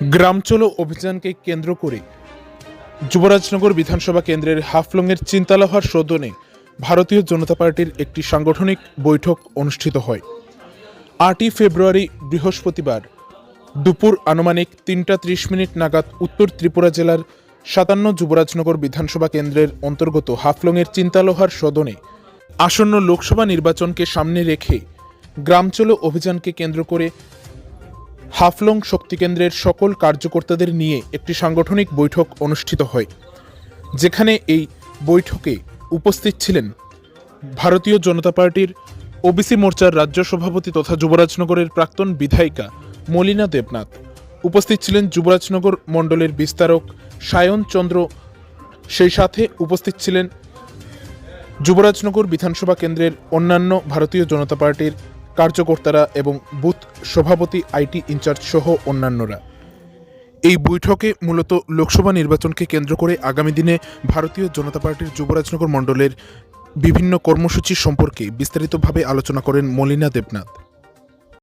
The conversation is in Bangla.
গ্রাম চলো অভিযানকে কেন্দ্র করে যুবরাজনগর বিধানসভা কেন্দ্রের হাফলংয়ের চিন্তালাহার সদনে ভারতীয় জনতা পার্টির একটি সাংগঠনিক বৈঠক অনুষ্ঠিত হয়। আটই ফেব্রুয়ারি বৃহস্পতিবার দুপুর আনুমানিক তিনটা ত্রিশ মিনিট নাগাদ উত্তর ত্রিপুরা জেলার সাতান্ন যুবরাজনগর বিধানসভা কেন্দ্রের অন্তর্গত হাফলংয়ের চিন্তালোহার সদনে আসন্ন লোকসভা নির্বাচনকে সামনে রেখে গ্রাম চলো অভিযানকে কেন্দ্র করে হাফলং শক্তি কেন্দ্রের সকল কার্যকর্তাদের নিয়ে একটি সাংগঠনিক বৈঠক অনুষ্ঠিত হয়, যেখানে এই বৈঠকে উপস্থিত ছিলেন ভারতীয় জনতা পার্টির ওবিসি মোর্চার রাজ্য সভাপতি তথা যুবরাজনগরের প্রাক্তন বিধায়িকা মলিনা দেবনাথ, উপস্থিত ছিলেন যুবরাজনগর মণ্ডলের বিস্তারক সায়ন চন্দ্র, সেই সাথে উপস্থিত ছিলেন যুবরাজনগর বিধানসভা কেন্দ্রের অন্যান্য ভারতীয় জনতা পার্টির কার্যকর্তারা এবং বুথ সভাপতি, আইটি ইনচার্জ সহ অন্যান্যরা। এই বৈঠকে মূলত লোকসভা নির্বাচনকে কেন্দ্র করে আগামী দিনে ভারতীয় জনতা পার্টির যুবরাজনগর মণ্ডলের বিভিন্ন কর্মসূচি সম্পর্কে বিস্তারিতভাবে আলোচনা করেন মলিনা দেবনাথ।